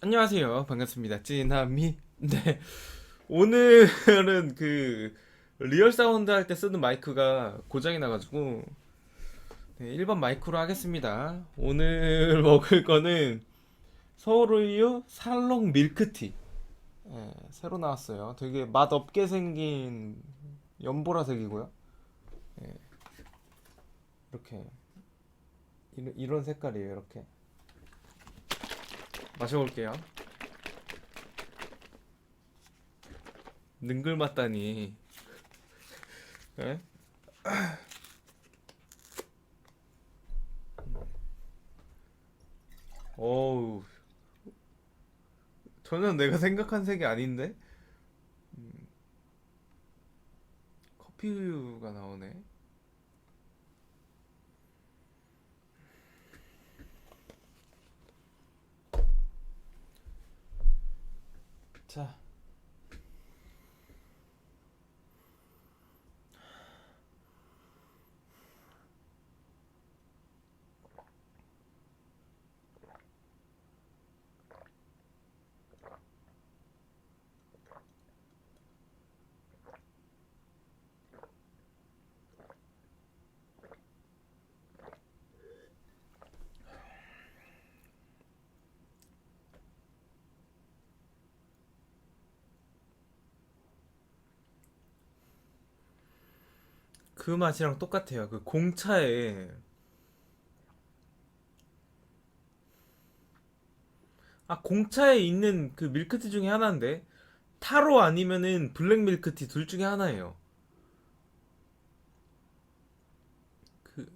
안녕하세요. 반갑습니다. 찐하미. 네. 오늘은 그 리얼 사운드 할 때 쓰는 마이크가 고장이 나가지고 네, 일반 마이크로 하겠습니다. 오늘 먹을 거는 서울우유 살롱 밀크티. 예, 새로 나왔어요. 되게 맛 없게 생긴 연보라색이고요. 예, 이렇게 이런 색깔이에요. 이렇게. 마셔볼게요. 능글맞다니. 예? 어우. 전혀 내가 생각한 색이 아닌데? 음. 커피 우유가 나오네. 자. 그 맛이랑 똑같아요. 그 공차에 아 공차에 있는 그 밀크티 중에 하나인데 타로 아니면은 블랙 밀크티 둘 중에 하나예요. 그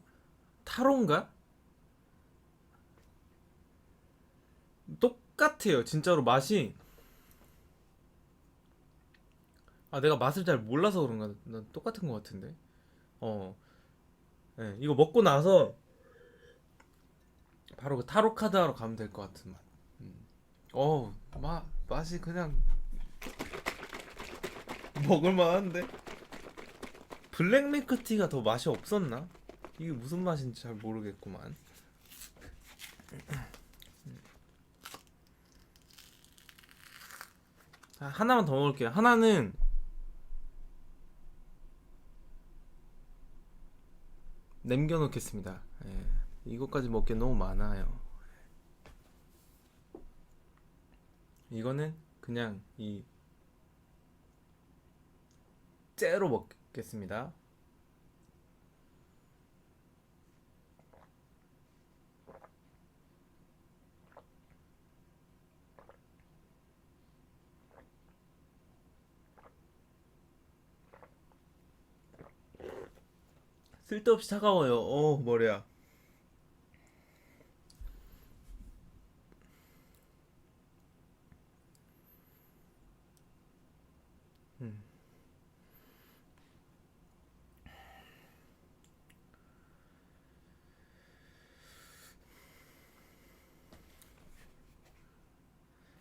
타로인가? 똑같아요. 진짜로 맛이 아 내가 맛을 잘 몰라서 그런가? 난 똑같은 것 같은데. 어. 예, 이거 먹고 나서 바로 그 타로 카드 하러 가면 될 것 같은 맛. 음. 어우, 맛 맛이 그냥 먹을 만한데. 블랙 밀크티가 더 맛이 없었나? 이게 무슨 맛인지 잘 모르겠구만. 자, 하나만 더 먹을게요. 하나는 남겨놓겠습니다. 예, 이것까지 먹기 너무 많아요. 이거는 그냥 이 째로 먹겠습니다. 쓸데없이 차가워요. 어, 머리야. 음.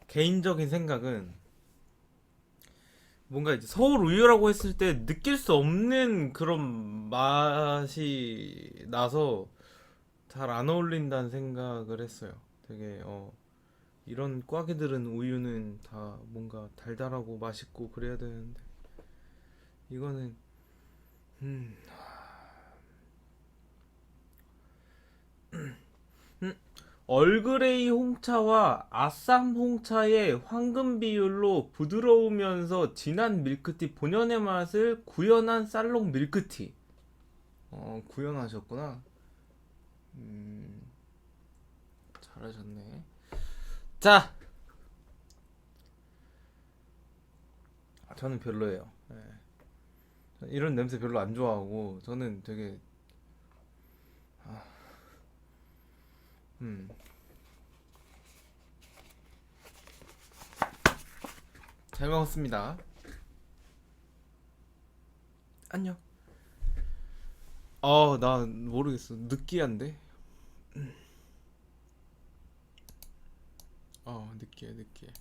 개인적인 생각은 뭔가 이제 서울 우유라고 했을 때 느낄 수 없는 그런 맛이 나서 잘 안 어울린다는 생각을 했어요. 되게 어 이런 꽈기들은 우유는 다 뭔가 달달하고 맛있고 그래야 되는데 이거는 음, 얼그레이 홍차와 아쌈 홍차의 황금 비율로 부드러우면서 진한 밀크티 본연의 맛을 구현한 쌀롱 밀크티. 어, 구현하셨구나. 음, 잘하셨네. 자, 아, 저는 별로예요. 예. 저는 이런 냄새 별로 안 좋아하고 저는 되게 아, 음. 잘 먹었습니다. 안녕. 아, 나 모르겠어. 느끼한데? 어, 느끼해, 느끼해.